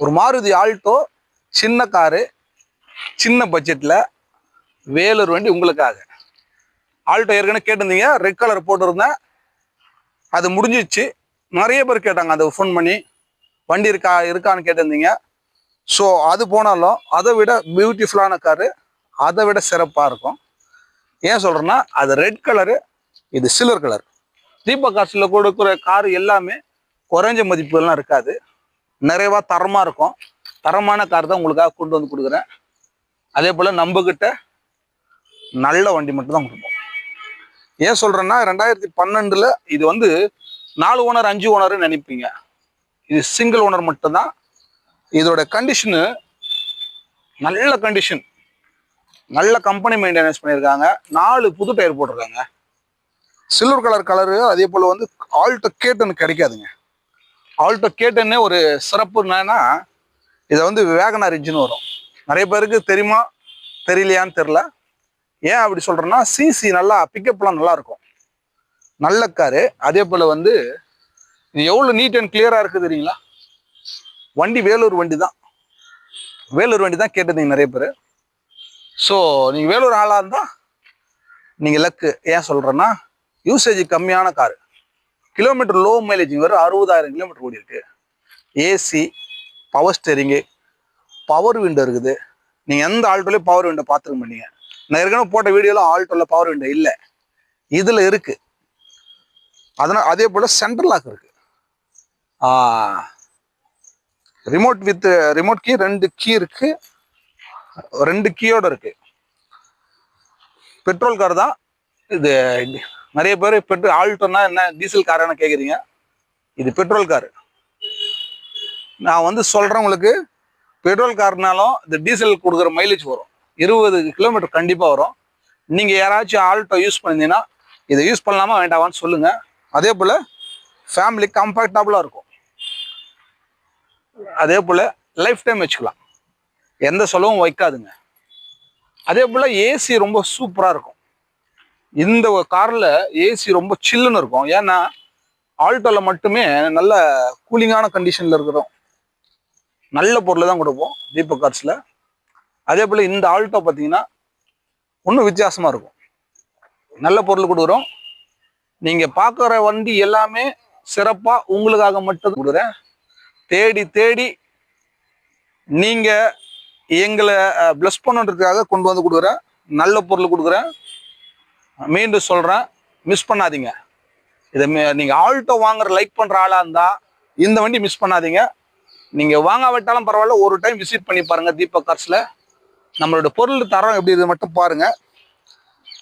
ஒரு மாருதி ஆல்டோ சின்ன காரு சின்ன பட்ஜெட்டில் வேலூர் வண்டி உங்களுக்காக. ஆல்டோ ஏற்கனவே கேட்டிருந்தீங்க ரெட் கலர் போட்டிருந்தேன். அது முடிஞ்சிச்சு. நிறைய பேர் கேட்டாங்க அதை ஃபோன் பண்ணி வண்டி இருக்கா இருக்கான்னு கேட்டிருந்தீங்க. ஸோ அது போனாலும் அதை விட பியூட்டிஃபுல்லான காரு அதை விட சிறப்பாக இருக்கும். ஏன் சொல்கிறேன்னா அது ரெட் கலரு இது சில்வர் கலர் தீபக் காசில் கொடுக்குற கார் எல்லாமே குறைஞ்ச மதிப்புகள்லாம் இருக்காது. நிறைவாக தரமாக இருக்கும். தரமான கார் தான் உங்களுக்காக கொண்டு வந்து கொடுக்குறேன். அதே போல் நம்மக்கிட்ட நல்ல வண்டி மட்டும் தான் கொடுப்போம். ஏன் சொல்கிறேன்னா ரெண்டாயிரத்தி பன்னெண்டில் இது வந்து நாலு ஓனர் அஞ்சு ஓனர்னு நினைப்பீங்க. இது சிங்கிள் ஓனர் மட்டும்தான். இதோட கண்டிஷனு நல்ல கண்டிஷன் நல்ல கம்பெனி மெயின்டெனன்ஸ் பண்ணியிருக்காங்க. நாலு புது டயர் போட்டிருக்காங்க. சில்வர் கலர் கலரு அதே போல் வந்து ஆல்டோ கேட்டுன்னு கிடைக்காதுங்க. ஆல்டோ கேட்டுன்னே ஒரு சிறப்பு என்னன்னா இதை வந்து வேகனார் இன்ஜின் வரும். நிறைய பேருக்கு தெரியுமா தெரியலையான்னு தெரில ஏன் அப்படி சொல்கிறேன்னா சிசி நல்லா பிக்கப்லாம் நல்லா இருக்கும். நல்ல காரு அதே போல் வந்து இது எவ்வளோ நீட் அண்ட் கிளியராக இருக்குது தெரியுங்களா? வண்டி வேலூர் வண்டி தான் வேலூர் வண்டி தான் கேட்டிருந்தீங்க நிறைய பேர். ஸோ நீங்கள் வேலூர் ஆளாக இருந்தால் நீங்கள் லக்கு ஏன் சொல்கிறேன்னா யூசேஜ் கம்மியான காரு கிலோமீட்டர் லோ மைலேஜ் வரும் அறுபதாயிரம் கிலோமீட்டர் ஓடி இருக்கு AC power steering power window இருக்குது. நீங்கள் எந்த ஆல்டோலையும் பவர் விண்டோ பார்த்துக்க மாட்டீங்க. நான் ஏற்கனவே போட்ட வீடியோவில் ஆல்டோவில் பவர் விண்டோ இல்லை. இதில் இருக்குது அதனால் அதே போல் சென்ட்ரல் லாக் இருக்குது ரிமோட் வித் ரிமோட் கீ ரெண்டு கீ இருக்கு. ரெண்டு கீயோட இருக்கு. பெட்ரோல் கார் தான் இது நிறைய பேர் பெட்ரோல் ஆல்டோன்னா என்ன டீசல் காரான கேட்குறீங்க இது பெட்ரோல் கார். நான் வந்து சொல்கிறேன் உங்களுக்கு பெட்ரோல் கார்னாலும் இந்த டீசல் கொடுக்குற மைலேஜ் வரும். இருபது கிலோமீட்டர் கண்டிப்பாக வரும். நீங்கள் யாராச்சும் ஆல்டோ யூஸ் பண்ணிங்கன்னா இதை யூஸ் பண்ணலாமா வேண்டாமான்னு சொல்லுங்கள் அதே போல் ஃபேமிலி கம்ஃபர்டபுளாக இருக்கும். அதே போல் லைஃப் டைம் வச்சுக்கலாம். எந்த செலவும் வைக்காதுங்க. அதே போல் ஏசி ரொம்ப சூப்பராக இருக்கும். இந்த காரில் ஏசி ரொம்ப சில்லுன்னு இருக்கும். ஏன்னா ஆல்டோவில் மட்டுமே நல்ல கூலிங்கான கண்டிஷனில் இருக்கிறோம். நல்ல பொருள் தான் கொடுப்போம் தீபக் கார்ஸில் அதே போல் இந்த ஆல்டோ பார்த்தீங்கன்னா ஒன்றும் வித்தியாசமாக இருக்கும். நல்ல பொருள் கொடுக்குறோம். நீங்கள் பார்க்குற வண்டி எல்லாமே சிறப்பாக உங்களுக்காக மட்டும் கொடுக்குறேன். தேடி தேடி நீங்கள் எங்களை ப்ளஸ் பண்ணுறதுக்காக கொண்டு வந்து கொடுக்குறேன். நல்ல பொருள் கொடுக்குறேன். மீண்டும் சொல்கிறேன் மிஸ் பண்ணாதீங்க. இதை நீங்கள் ஆல்ட்டோ வாங்குற லைக் பண்ணுற ஆளாக இருந்தால் இந்த வண்டி மிஸ் பண்ணாதீங்க. நீங்கள் வாங்காவிட்டாலும் பரவாயில்ல ஒரு டைம் விசிட் பண்ணி பாருங்கள் தீபக் கார்ஸில். நம்மளோட பொருள் தரம் எப்படி இது மட்டும் பாருங்கள்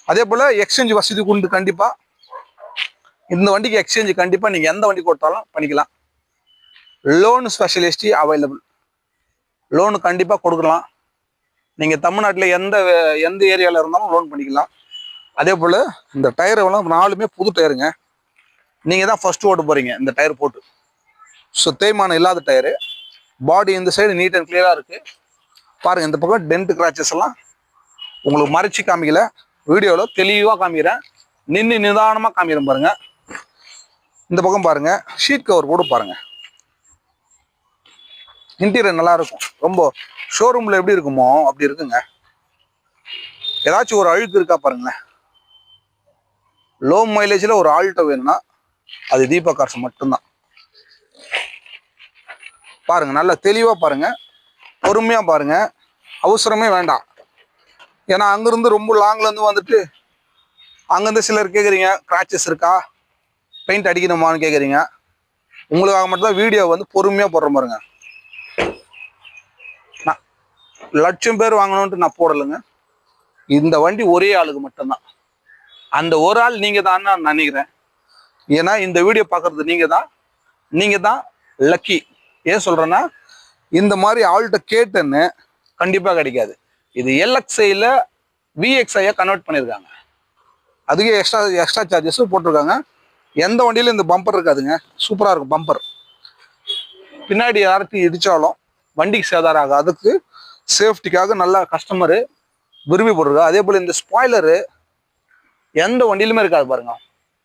அதே போல் எக்ஸ்சேஞ்ச் வசதி உண்டு கண்டிப்பாக இந்த வண்டிக்கு எக்ஸ்சேஞ்சு கண்டிப்பாக நீங்கள் எந்த வண்டி கொடுத்தாலும் பண்ணிக்கலாம். லோன் ஸ்பெஷலிஸ்டி அவைலபிள் லோனு கண்டிப்பாக கொடுக்கலாம். நீங்கள் தமிழ்நாட்டில் எந்த எந்த ஏரியாவில் இருந்தாலும் லோன் பண்ணிக்கலாம். அதே போல் இந்த டயர் எல்லாம் நாலுமே புது டயருங்க நீங்கள் தான் ஃபஸ்ட்டு ஓட்ட போகிறீங்க இந்த டயர் போட்டு. ஸோ தேய்மானம் இல்லாத டயரு பாடி இந்த சைடு நீட் அண்ட் கிளியராக இருக்குது பாருங்கள் இந்த பக்கம் டென்ட் கிராச்சஸ் எல்லாம் உங்களுக்கு மறைச்சி காமிக்கல. வீடியோவில் தெளிவாக காமிக்கிறேன். நின்று நிதானமாக காமிக்கிறேன் பாருங்கள் இந்த பக்கம் பாருங்க ஷீட் கவர் கூட பாருங்கள் இன்டீரியர் நல்லா இருக்கும். ரொம்ப ஷோரூமில் எப்படி இருக்குமோ அப்படி இருக்குங்க. ஏதாச்சும் ஒரு அழுக்கு இருக்கா பாருங்களேன். லோ மைலேஜில் ஒரு ஆல்டோ வேணும்னா அது தீபா கார்ஸ் மட்டும்தான். பாருங்க நல்லா தெளிவாக பாருங்க. பொறுமையாக பாருங்க. அவசரமே வேண்டாம். ஏன்னா அங்கேருந்து ரொம்ப லாங்லேருந்து வந்துட்டு அங்கேருந்து சிலர் கேட்குறீங்க கிராச்சஸ் இருக்கா? பெயிண்ட் அடிக்கணுமான்னு கேட்குறீங்க உங்களுக்காக மட்டும்தான் வீடியோ வந்து பொறுமையாக போடுற பாருங்க. நான் லட்சம் பேர் வாங்கணுன்ட்டு நான் போடலைங்க. இந்த வண்டி ஒரே ஆளுக்கு மட்டும்தான். அந்த ஒரு ஆள் நீங்கள் தான் நான் நினைக்கிறேன். ஏன்னா இந்த வீடியோ பார்க்கறது நீங்கள் தான் நீங்கள் தான் லக்கி ஏன் சொல்கிறேன்னா இந்த மாதிரி ஆள்கிட்ட கேட்டேன்னு கண்டிப்பாக கிடைக்காது. இது எல்எக்ஸ்ஐயில் விஎக்ஸ்ஐயை கன்வெர்ட் பண்ணியிருக்காங்க. அதுக்கே எக்ஸ்ட்ரா எக்ஸ்ட்ரா சார்ஜஸும் போட்டிருக்காங்க. எந்த வண்டியிலும் இந்த பம்பர் இருக்காதுங்க. சூப்பராக இருக்கும் பம்பர் பின்னாடி யார்கிட்டையும் இடித்தாலும் வண்டிக்கு சேதாரம் ஆகும் அதுக்கு சேஃப்டிக்காக நல்லா கஸ்டமரு விரும்பி போட்டிருக்கா அதே போல் இந்த ஸ்பாய்லரு எந்த வண்டியிலுமே இருக்காது பாருங்க.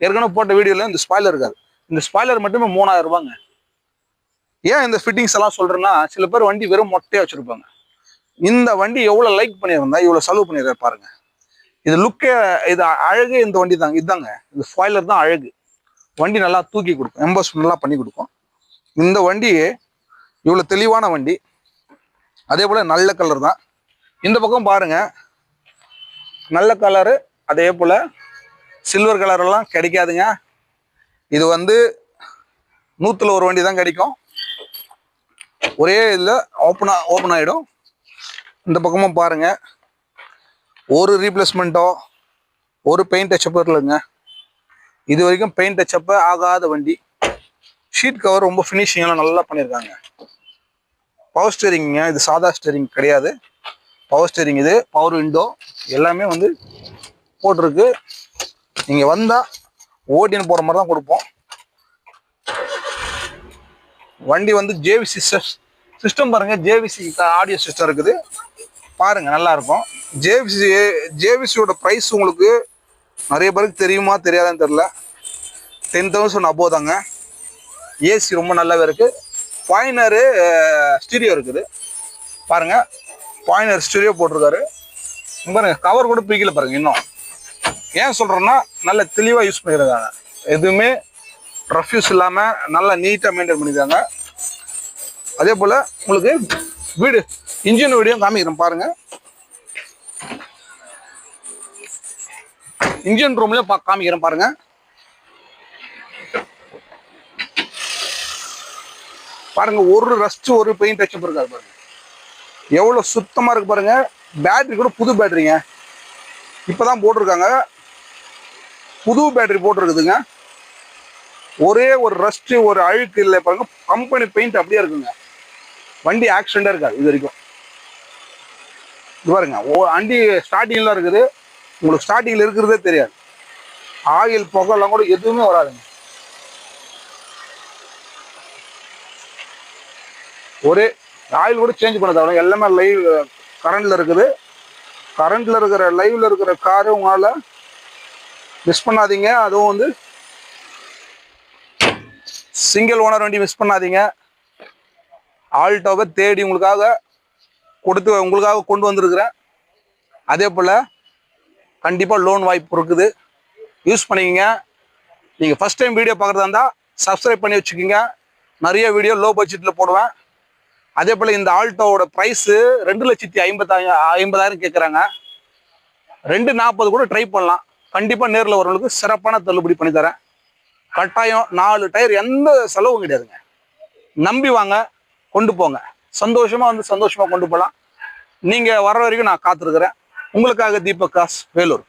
ஏற்கனவே போட்ட வீடியோவில் இந்த ஸ்பாய்லர் இருக்காது. இந்த ஸ்பாய்லர் மட்டுமே மூணாயிரம் ரூபாங்க. ஏன் இந்த ஃபிட்டிங்ஸ் எல்லாம் சொல்றேன்னா சில பேர் வண்டி வெறும் மொட்டையா வச்சிருப்பாங்க. இந்த வண்டி எவ்வளவு லைக் பண்ணியிருந்தா இவ்வளவு செலவு பண்ணியிருக்காரு பாருங்க. இது லுக்கே இது அழகு இந்த வண்டி தாங்க இதுதாங்க இந்த ஸ்பாய்லர் தான் அழகு. வண்டி நல்லா தூக்கி கொடுக்கும் எம்பஸ் நல்லா பண்ணி கொடுக்கும். இந்த வண்டி இவ்வளவு தெளிவான வண்டி. அதே போல நல்ல கலர் தான். இந்த பக்கம் பாருங்க. நல்ல கலரு அதே போல சில்வர் கலரெல்லாம் கிடைக்காதுங்க. இது வந்து நூற்றுல ஒரு வண்டி தான் கிடைக்கும். ஒரே இதில் ஓப்பனாக ஓப்பன் ஆகிடும் இந்த பக்கமும் பாருங்க. ஒரு ரீப்ளேஸ்மெண்ட்டோ ஒரு பெயிண்ட் டச்சப்போ இல்லைங்க. இது வரைக்கும் பெயிண்ட் டச்சப்போ ஆகாத வண்டி. ஷீட் கவர் ரொம்ப ஃபினிஷிங்கெல்லாம் நல்லா பண்ணியிருக்காங்க. பவர் ஸ்டேரிங்க இது சாதா ஸ்டேரிங் கிடையாது. பவர் ஸ்டேரிங் இது பவர் விண்டோ எல்லாமே வந்து போட்டிருக்கு. நீங்கள் வந்தால் ஓடின்னு போகிற மாதிரி தான் கொடுப்போம். வண்டி வந்து ஜேவிசி சிஸ்டம் பாருங்க ஜேவிசி ஆடியோ சிஸ்டம் இருக்குது. பாருங்க நல்லா இருக்கும். ஜேவிசி ஜேவிசியோட ப்ரைஸ் உங்களுக்கு நிறைய பேருக்கு தெரியுமா தெரியாதான்னு தெரில டென் தௌசண்ட் அபோ தாங்க. ஏசி ரொம்ப நல்லாவே இருக்கு. பாயினரு ஸ்டீரியோ இருக்குது. பாருங்க பாயினர் ஸ்டீரியோ போட்டிருக்காரு. பாருங்கள் பாருங்க கவர் கூட பிரிக்கல பாருங்க இன்னும். ஏன் சொல்கிறேன்னா நல்ல தெளிவாக யூஸ் பண்ணியிருக்காங்க எதுவுமே ரஃப்யூஸ் இல்லாமல் நல்லா நீட்டாக மெயின்டைன் பண்ணியிருக்காங்க அதே போல் உங்களுக்கு வீடு இன்ஜின் வீடியோ காமிக்கிறேன் பாருங்கள் இன்ஜின் ரூம்ல பா காமிக்கிறேன் பாருங்கள் பாருங்கள் ஒரு ரஸ்ட்டு ஒரு பெயிண்ட் டச்சப் இருக்காது பாருங்கள் எவ்வளோ சுத்தமாக இருக்குது பாருங்கள் பேட்ரி கூட புது பேட்ரிங்க இப்போ தான் போட்டிருக்காங்க. புது பேட்டரி போட்டிருக்குதுங்க. ஒரே ஒரு ரஸ்ட்டு ஒரு அழுக்கு இல்லை பாருங்க கம்பெனி பெயிண்ட் அப்படியே இருக்குங்க. வண்டி ஆக்சிடெண்டாக இருக்காது இது வரைக்கும். இது பாருங்க ஓ வண்டி ஸ்டார்டிங்கில் இருக்குது. உங்களுக்கு ஸ்டார்டிங்கில் இருக்கிறதே தெரியாது. ஆயில் புகைலாம் கூட எதுவுமே வராதுங்க. ஒரே ஆயில் கூட சேஞ்ச் பண்ண தேவை எல்லாமே லைவ் கரண்டில் இருக்குது. கரண்டில் இருக்கிற லைவில் இருக்கிற காரு உங்களால் மிஸ் பண்ணாதீங்க. அதுவும் வந்து சிங்கிள் ஓனர் வண்டி மிஸ் பண்ணாதீங்க. ஆல்டோவை தேடி உங்களுக்காக கொடுத்து உங்களுக்காக கொண்டு வந்திருக்கிறேன். அதே போல் கண்டிப்பாக லோன் வாய்ப்பு இருக்குது. யூஸ் பண்ணிக்கங்க. நீங்கள் ஃபஸ்ட் டைம் வீடியோ பார்க்குறதா இருந்தால் சப்ஸ்கிரைப் பண்ணி வச்சுக்கோங்க. நிறைய வீடியோ லோ பட்ஜெட்டில் போடுவேன். அதே போல் இந்த ஆல்டோவோட ப்ரைஸு ரெண்டு லட்சத்தி ஐம்பத்தாயிரம் ஐம்பதாயிரம் கேட்குறாங்க ரெண்டு நாற்பது கூட ட்ரை பண்ணலாம். கண்டிப்பாக நேரில் வரவங்களுக்கு சிறப்பான தள்ளுபடி பண்ணி தரேன். கட்டாயம் நாலு டயர் எந்த செலவும் கிடையாதுங்க. நம்பி வாங்க கொண்டு போங்க. சந்தோஷமா வந்து சந்தோஷமா கொண்டு போகலாம் நீங்க வர வரைக்கும் நான் காத்திருக்கிறேன். உங்களுக்காக தீபக் காஸ் வேலூர்.